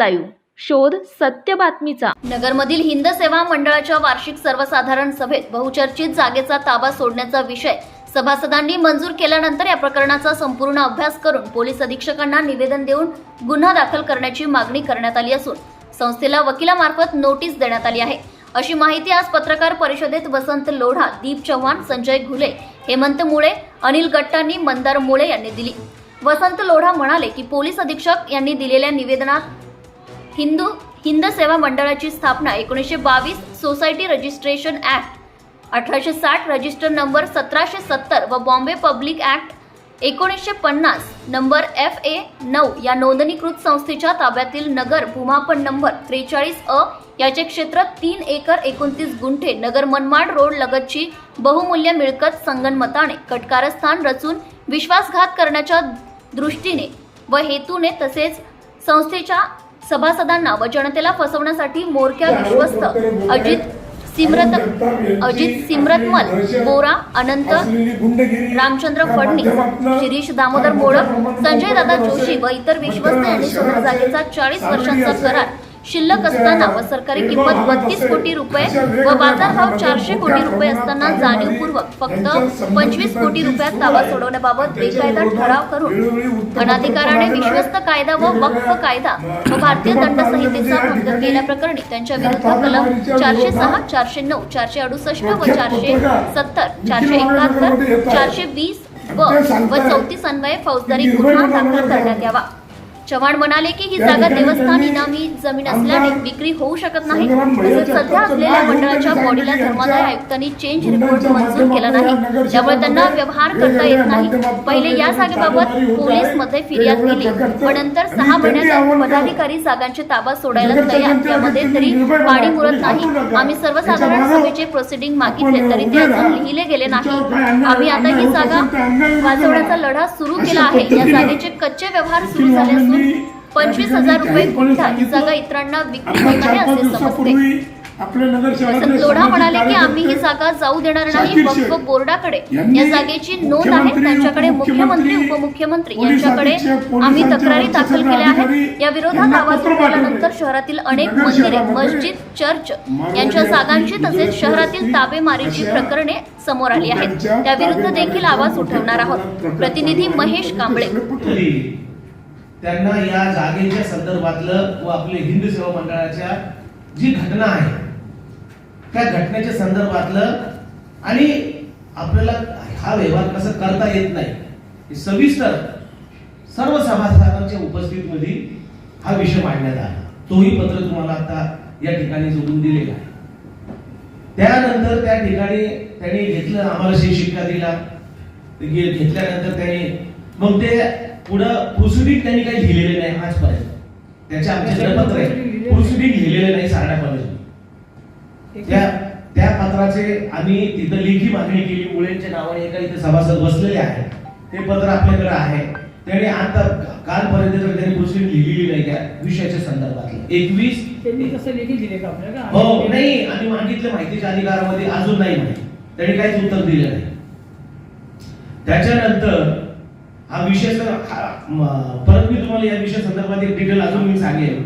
Live. शोध सत्य बातमीचा. नगरमधील हिंद सेवा मंडळाच्या वार्षिक सर्वसाधारण सभेत बहुचर्चित जागेचा ताबा सोडण्याचा विषय सभासदांनी मंजूर केल्यानंतर या प्रकरणाचा संपूर्ण अभ्यास करून पोलीस अधीक्षकांना निवेदन देऊन गुन्हा दाखल करण्याची मागणी करण्यात आली असून संस्थेला वकिलामार्फत नोटीस देण्यात आली आहे. अशी माहिती आज पत्रकार परिषदेत वसंत लोढा दीप चव्हाण संजय घुले हेमंत मुळे अनिल गट्टांनी मंदार मुळे यांनी दिली. वसंत लोढा म्हणाले की पोलीस अधीक्षक यांनी दिलेल्या निवेदनात हिंदू हिंद सेवा मंडळाची स्थापना एकोणीसशे बावीस सोसायटी रजिस्ट्रेशन ॲक्ट अठराशे साठ रजिस्टर नंबर सतराशे सत्तर व बॉम्बे पब्लिक ॲक्ट एकोणीसशे पन्नास नंबर एफ ए नऊ या नोंदणीकृत संस्थेच्या ताब्यातील नगर भूमापन नंबर त्रेचाळीस अ याचे क्षेत्र तीन एकर एकोणतीस गुंठे नगर मनमाड रोड लगतची बहुमूल्य मिळकत संगनमताने कटकारस्थान रचून विश्वासघात करण्याच्या दृष्टीने व हेतूने तसेच संस्थेच्या सभासदांना व जनतेला फसवण्यासाठी मोरक्या विश्वस्त अजित सिमरत अजित सिमरतमल बोरा अनंत रामचंद्र फडणीस शिरीष दामोदर मोडक संजय दादा जोशी व इतर विश्वस्त यांनी जागेचा चाळीस वर्षांचा करार शिल्लक असताना व सरकारी किंमत बत्तीस कोटी रुपये व बाजारभाव चारशे कोटी रुपये असताना जाणीवपूर्वक फक्त पंचवीस कोटी रुपयात ताबा सोडवण्याबाबत बेकायदा ठराव करून अनाधिकाराने विश्वस्त कायदा व वक्फ कायदा व भारतीय दंड संहितेचा भंग केल्याप्रकरणी त्यांच्या विरुद्ध कलम चारशे सहा चारशे नऊ चारशे अडुसष्ट व चारशे सत्तर चारशे एकाहत्तर चारशे वीस व व चौतीस अन्वये फौजदारी गुन्हा दाखल करण्यात यावा. चव्हाण म्हणाले की ही जागा देवस्थान इनामी जमीन असल्याने विक्री होऊ शकत नाही. तसेच सध्या असलेल्या मंडळाच्या बॉडीला धर्मादाय आयुक्तांनी चेंज रिपोर्ट मंजूर केला नाही. त्यामुळे त्यांना व्यवहार करता येत नाही. पहिले या जागेबाबत पोलीसमध्ये फिर्याद केली. पण नंतर सहा महिन्यात पदाधिकारी जागांचे ताबा सोडायला तयार. यामध्ये तरी पाणी मुरत नाही. आम्ही सर्वसाधारण सभेचे प्रोसिडिंग मागितले तरी ते अजून लिहिले गेले नाही. आम्ही आता ही जागा वाचवण्याचा लढा सुरू केला आहे. या जागेचे कच्चे व्यवहार सुरू झाले असून पंचवीस हजार रुपये गुंठा ही जागा इतरांना विक्री होत आहे असे समजते. लोढा म्हणाले की आम्ही ही जागा जाऊ देणार नाही वक्फ बोर्डाकडे. या जागेची नोंद आहे त्यांच्याकडे मुख्यमंत्री उपमुख्यमंत्री यांच्याकडे आम्ही तक्रारी दाखल केल्या आहेत. या विरोधात आवाज उठवल्यानंतर शहरातील अनेक मंदिरे मस्जिद चर्च यांच्या जागांची तसेच शहरातील ताबेमारीची प्रकरणे समोर आली आहेत. त्याविरुद्ध देखील आवाज उठवणार आहोत. प्रतिनिधी महेश कांबळे. त्यांना या जागेच्या संदर्भातलं व आपले हिंदू सेवा मंडळाच्या जी घटना आहे त्या घटनेच्या संदर्भातलं आणि आपल्याला हा व्यवहार कसं करता येत नाही सविस्तर सर्व सभासदांच्या उपस्थितीमध्ये हा विषय मांडण्यात आला. तोही पत्र तुम्हाला आता या ठिकाणी जोडून दिलेला आहे. त्यानंतर त्या ठिकाणी त्यांनी घेतलं आम्हाला शिक्षिका शिक्का दिला घेतल्यानंतर त्यांनी मग ते पुढं प्रोसिडिंग त्यांनी काही लिहिलेले नाही आजपर्यंत. त्याचे आमच्याकडे पत्र आहे. प्रोसिडिंग लिहिलेले नाही सारडा कॉलेज त्या त्या पत्राचे आम्ही तिथं लेखी मागणी केली. मुळेंच्या नावाने एका इथे सभासद बसलेले आहे ते पत्र आपल्याकडे आहे. त्याने आता कालपर्यंत तर त्यांनी प्रोसिडिंग लिहिलेली नाही त्या विषयाच्या संदर्भातलं. एकवीस त्यांनी कसं लेखी दिले का आपल्याला? हो नाही आम्ही मागितलं माहितीच्या अधिकारामध्ये अजून नाही माहिती त्यांनी काहीच उत्तर दिलं नाही. त्याच्यानंतर हा विषय सर परत मी तुम्हाला या विषय संदर्भात एक डिटेल अजून मी सांगेन.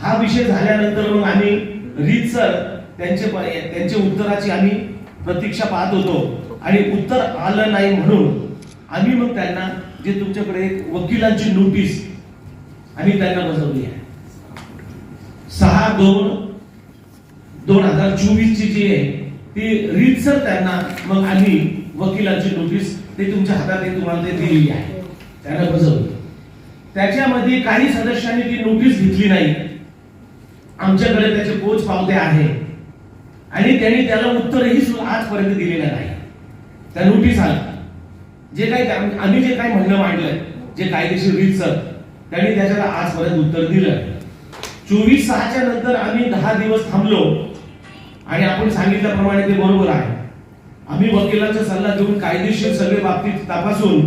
हा विषय झाल्यानंतर मग आम्ही रीतसर त्यांचे प- त्यांच्या उत्तराची आम्ही प्रतीक्षा पाहत होतो. आणि उत्तर आलं नाही म्हणून आम्ही मग त्यांना जे तुमच्याकडे एक वकिलांची नोटीस आम्ही त्यांना बसवली आहे. सहा दोन दोन हजार चोवीस ची जी आहे ती रीतसर त्यांना मग आम्ही वकिलांची नोटीस ते तुमच्या हातात तुम्हाला ते दिलेली आहे. त्यांना बजवलं. त्याच्यामध्ये काही सदस्यांनी ती नोटीस घेतली नाही. आमच्याकडे त्याचे पोच पावते आहे. आणि त्यांनी त्याला उत्तरही आजपर्यंत दिलेलं नाही. त्या नोटीस आला जे काही आम्ही जे काही म्हणणं मांडलंय जे कायदेशीर रीतसर त्यांनी त्याच्याला आजपर्यंत उत्तर दिलं चोवीस सहाच्या नंतर आम्ही दहा दिवस थांबलो. आणि आपण सांगितल्याप्रमाणे ते बरोबर आहे. आम्ही वकिलांचा सल्ला देऊन कायदेशीर सगळे बाबतीत तपासून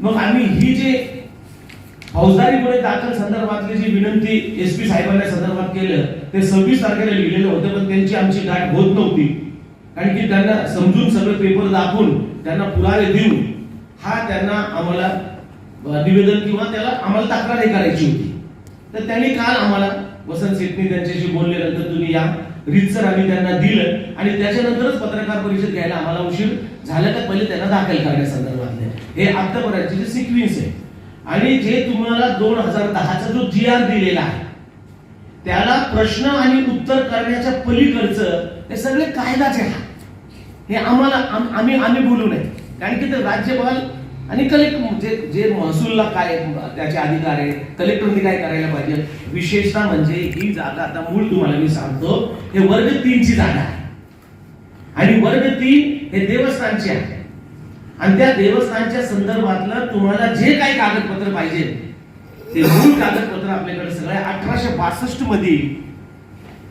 मग आम्ही ही जे फौजदारी गुन्हे दाखल संदर्भातली जी विनंती एस पी साहेबांना संदर्भात केलं ते सव्वीस तारखेला लिहिलेलं होतं पण त्यांची आमची गाठ होत नव्हती. कारण की त्यांना समजून सगळे पेपर दाखवून त्यांना पुरावे देऊन हा त्यांना आम्हाला निवेदन किंवा त्याला आम्हाला तक्रार करायची होती. तर त्यांनी काल आम्हाला वसंत शेटणी त्यांच्याशी बोलल्यानंतर तुम्ही या रितसर आम्ही त्यांना दिलं आणि त्याच्यानंतरच पत्रकार परिषद घ्यायला आम्हाला उशीर झाला तर पहिले त्यांना दाखल करण्यासंदर्भातले. हे आतापर्यंतचे जे सिक्वेन्स आहे. आणि जे तुम्हाला दोन हजार दहाचा जो जी आर दिलेला आहे त्याला प्रश्न आणि उत्तर करण्याच्या पलीकडचं हे सगळे कायदाचे आहे हे. आम्हाला आम्ही आम्ही बोलू नये. कारण की ते राज्यपाल आणि कलेक्टर जे म्हणजे जे महसूलला काय त्याचे अधिकार आहे कलेक्टरने काय करायला पाहिजे? विशेषतः म्हणजे ही जागा आता मूळ तुम्हाला मी सांगतो हे वर्ग तीनची जागा आहे. आणि वर्ग तीन हे देवस्थानची आहे. आणि त्या देवस्थानच्या संदर्भातलं तुम्हाला जे काही कागदपत्र पाहिजे ते मूळ कागदपत्र आपल्याकडे सगळे अठराशे बासष्टमध्ये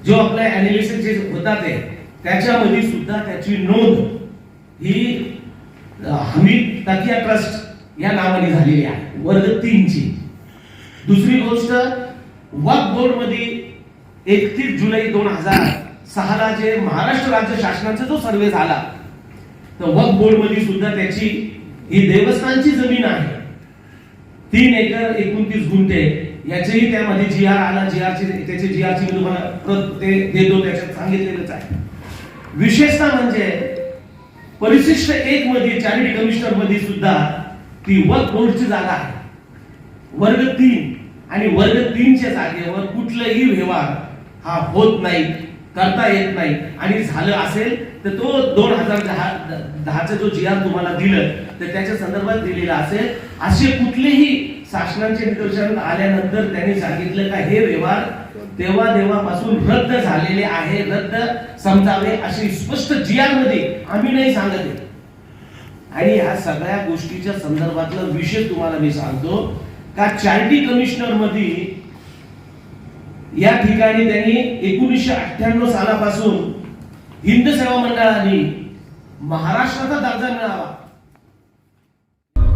जो आपला अनालिसिस जे होता ते त्याच्यामध्ये सुद्धा त्याची नोंद ही हमीद तकिया ट्रस्ट या नावाने झालेली आहे. वर्ग तीनची. दुसरी गोष्ट वक्फ बोर्डमध्ये एकतीस जुलै दोन हजार सहाला जे महाराष्ट्र राज्य शासनाचा जो सर्वे झाला तर वक्फ बोर्डमध्ये सुद्धा त्याची ही देवस्थानची जमीन आहे. तीन एकर एकोणतीस गुंठे याचेही त्यामध्ये जी आर आला. जी आरची त्याचे जी आरची मी तुम्हाला प्रत ते देतो त्याच्यात सांगितलेलंच आहे. विशेषतः म्हणजे परिशिष्ट एक मध्ये चॅरिटी कमिशनरमध्ये सुद्धा ती वर्क बोर्डची जागा आहे? वर्ग तीन. आणि वर्ग तीनच्या जागेवर कुठलाही व्यवहार हा होत नाही करता येत नाही. आणि झालं असेल तर तो दोन हजार दहा दहाचा जो जी आर तुम्हाला दिलं तर त्याच्या संदर्भात दिलेला असेल असे कुठलेही शासनाचे निदर्शन आल्यानंतर त्यांनी सांगितलं का हे व्यवहार तेव्हा देवापासून रद्द झालेले आहे रद्द समजावे अशी स्पष्ट जियामध्ये मध्ये आम्ही नाही सांगत आणि ह्या सगळ्या गोष्टीच्या संदर्भातला विषय तुम्हाला मी सांगतो का चॅरिटी कमिशनरमध्ये या ठिकाणी त्यांनी एकोणीसशे अठ्ठ्याण्णव सालापासून हिंद सेवा मंडळाने महाराष्ट्राचा दर्जा मिळावा.